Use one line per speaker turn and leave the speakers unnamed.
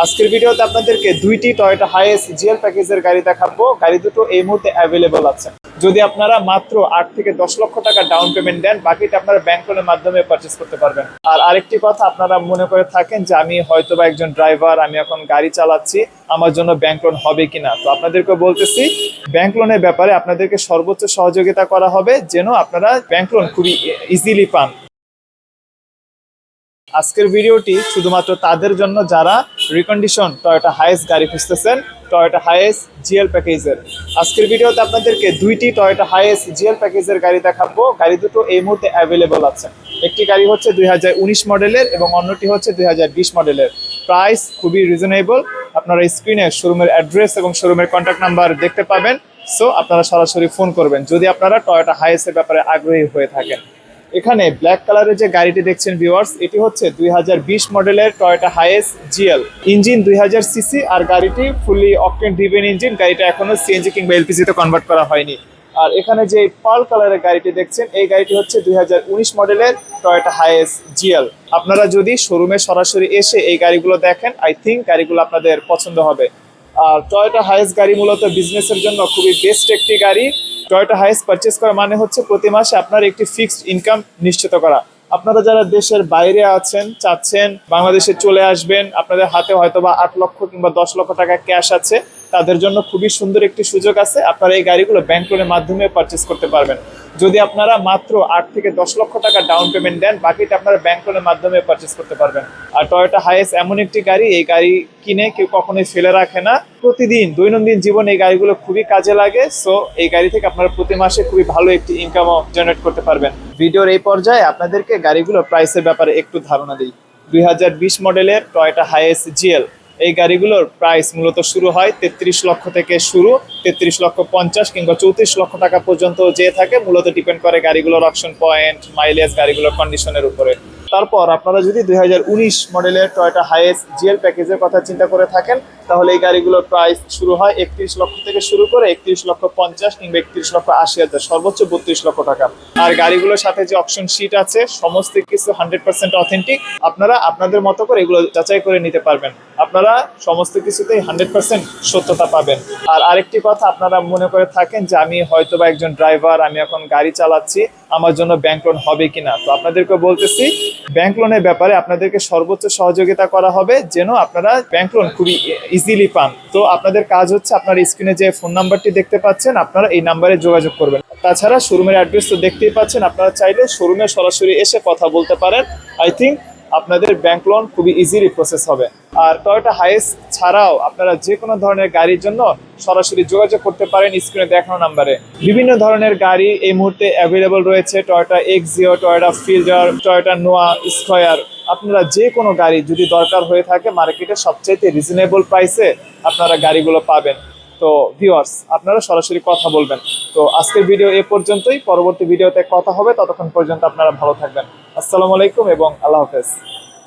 আজকের ভিডিওতে আপনাদেরকে দুইটি টয়োটা হাইএস জিএল প্যাকেজের গাড়ি দেখাবো। গাড়ি দুটো এই মুহূর্তে অ্যাভেলেবল আছে। যদি আপনারা মাত্র আট থেকে দশ লক্ষ টাকা ডাউন পেমেন্ট দেন, বাকিটা আপনারা ব্যাংক লোনের মাধ্যমে পারচেস করতে পারবেন। আর আরেকটি কথা, আপনারা মনে করে থাকেন যে আমি হয়তো বা একজন ড্রাইভার আমি এখন গাড়ি চালাচ্ছি, আমার জন্য ব্যাংক লোন হবে কিনা? তো আপনাদেরকে বলতেছি ব্যাংক লোনের ব্যাপারে আপনাদেরকে সর্বোচ্চ সহযোগিতা করা হবে, যেন আপনারা ব্যাংক লোন খুবই ইজিলি পান। আজকের ভিডিওটি শুধুমাত্র তাদের জন্য, যারা রিকন্ডিশন টয়োটা হাইস গাড়ি খুঁজতেছেন টয়োটা হাইস জিএল প্যাকেজের আজকের ভিডিওতে আপনাদেরকে দুইটি টয়োটা হাইস জিএল প্যাকেজের গাড়ি দেখাবো। গাড়ি দুটো এই মুহূর্তে অ্যাভেলেবল আছে। একটি গাড়ি হচ্ছে দুই হাজার উনিশ মডেলের এবং অন্যটি হচ্ছে দুই হাজার বিশ মডেলের প্রাইস খুবই রিজনেবল আপনারা স্ক্রিনে শোরুমের অ্যাড্রেস এবং শোরুমের কন্ট্যাক্ট নাম্বার দেখতে পাবেন। সো আপনারা সরাসরি ফোন করবেন। যদি আপনারা টয়োটা হাইসের ব্যাপারে আগ্রহী হয়ে থাকেন। এখানে ব্ল্যাক কালারের যে গাড়িটি দেখছেন ভিউয়ার্স এটি হচ্ছে দুই মডেলের টয়োটা হাইএস জিএল ইঞ্জিন দুই সিসি আর গাড়িটি ফুললি অকটেন ড্রিভেন ইঞ্জিন গাড়িটা এখনও সিএনজি কিংবা এলপিজি তে কনভার্ট করা হয়নি। আর এখানে যে পার্ল কালারের গাড়িটি দেখছেন, এই গাড়িটি হচ্ছে দুই হাজার উনিশ মডেলের টয়োটা হাইএস জিএল আপনারা যদি শোরুমে সরাসরি এসে এই গাড়িগুলো দেখেন আই থিঙ্ক গাড়িগুলো আপনাদের পছন্দ হবে। আর টয়োটা হাইস গাড়ি মূলত বিজনেসের জন্য খুবই বেস্ট একটি গাড়ি। টয়োটা হাইস পারচেস করা মানে হচ্ছে প্রতি মাসে আপনার একটি ফিক্সড ইনকাম নিশ্চিত করা। আপনারা যারা দেশের বাইরে আছেন, চাচ্ছেন, বাংলাদেশে চলে আসবেন, আপনাদের হাতে হয়তো বা আট লক্ষ কিংবা দশ লক্ষ টাকা ক্যাশ আছে। তাদের জন্য খুবই সুন্দর একটি সুযোগ আছে। আপনারা এই গাড়িগুলো ব্যাংক লোনের মাধ্যমে পারচেস করতে পারবেন। যদি আপনারা মাত্র আট থেকে দশ লক্ষ টাকা ডাউন পেমেন্ট দেন, বাকিটা আপনারা ব্যাংক লোনের মাধ্যমে পারচেস করতে পারবেন। আর টয়োটা হাইস এমন একটি গাড়ি, এই গাড়ি কিনে কেউ কখনোই ফেলে রাখে না। প্রতিদিন, দৈনন্দিন জীবনে এই গাড়িগুলো খুবই কাজে লাগে। সো এই গাড়ি থেকে আপনারা প্রতি মাসে খুবই ভালো একটি ইনকামও জেনারেট করতে পারবেন। ভিডিওর এই পর্যায়ে আপনাদেরকে গাড়িগুলো প্রাইসের ব্যাপারে একটু ধারণা দিই। দুই হাজার বিশ মডেলের টয়োটা হাইএস জিএল এই গাড়িগুলোর প্রাইস মূলত শুরু হয় তেত্রিশ লক্ষ থেকে শুরু, তেত্রিশ লক্ষ পঞ্চাশ কিংবা চৌত্রিশ লক্ষ টাকা পর্যন্ত যে থাকে, মূলত ডিপেন্ড করে গাড়িগুলোর অপশন পয়েন্ট মাইলেজ গাড়িগুলোর কন্ডিশনের উপরে। তারপর আপনারা যদি দু হাজার উনিশ মডেলের টয়োটা হাইএস জিএল প্যাকেজের কথা চিন্তা করে থাকেন, তাহলে এই গাড়িগুলোর প্রাইস শুরু হয় একত্রিশ লক্ষ থেকে শুরু করে একত্রিশ লক্ষ পঞ্চাশ কিংবা একত্রিশ লক্ষ আশি হাজার, সর্বোচ্চ বত্রিশ লক্ষ টাকা। আর গাড়িগুলোর সাথে যে অপশন শিট আছে, সমস্ত কিছু হান্ড্রেড পার্সেন্ট অথেন্টিক আপনারা আপনাদের মতো করে এগুলো যাচাই করে নিতে পারবেন। আপনারা সমস্ত কিছুতেই হান্ড্রেড পার্সেন্ট সত্যতা পাবেন। আর আরেকটি কথা আপনারা মনে করে থাকেন যে আমি হয়তো বা একজন ড্রাইভার, আমি এখন গাড়ি চালাচ্ছি, আমার জন্য ব্যাংক লোন হবে কিনা? তো আপনাদেরকে বলতেছি, ব্যাংক লোনের ব্যাপারে আপনাদেরকে সর্বোচ্চ সহযোগিতা করা হবে যেন আপনারা ব্যাংক লোন খুবই ইজিলি পান। তো আপনাদের কাজ হচ্ছে আপনার স্ক্রিনে যে ফোন নাম্বারটি দেখতে পাচ্ছেন, আপনারা এই নাম্বারে যোগাযোগ করবেন। তাছাড়া শোরুমের অ্যাড্রেস তো দেখতেই পাচ্ছেন, আপনারা চাইলে শোরুমে সরাসরি এসে কথা বলতে পারেন। আই থিঙ্ক আপনাদের ব্যাংক লোন খুবই ইজিলি প্রসেস হবে। আর টয়োটা হাইস ছাড়াও আপনারা যে কোনো ধরনের গাড়ির জন্য সরাসরি যোগাযোগ করতে পারেন স্ক্রিনে দেখানো নাম্বারে বিভিন্ন ধরনের গাড়ি এই মুহূর্তে অ্যাভেলেবল রয়েছে Toyota Axio Toyota Fielder Toyota Noah square আপনারা যে কোনো গাড়ি যদি দরকার হয়ে থাকে মার্কেটে সবচাইতে রিজনেবল প্রাইসে আপনারা গাড়িগুলো পাবেন। তো ভিওয়ার্স আপনারা সরাসরি কথা বলবেন। তো আজকের ভিডিও এ পর্যন্তই। পরবর্তী ভিডিওতে কথা হবে। ততক্ষণ পর্যন্ত আপনারা ভালো থাকবেন। আসসালামু আলাইকুম এবং আল্লাহ হাফেজ।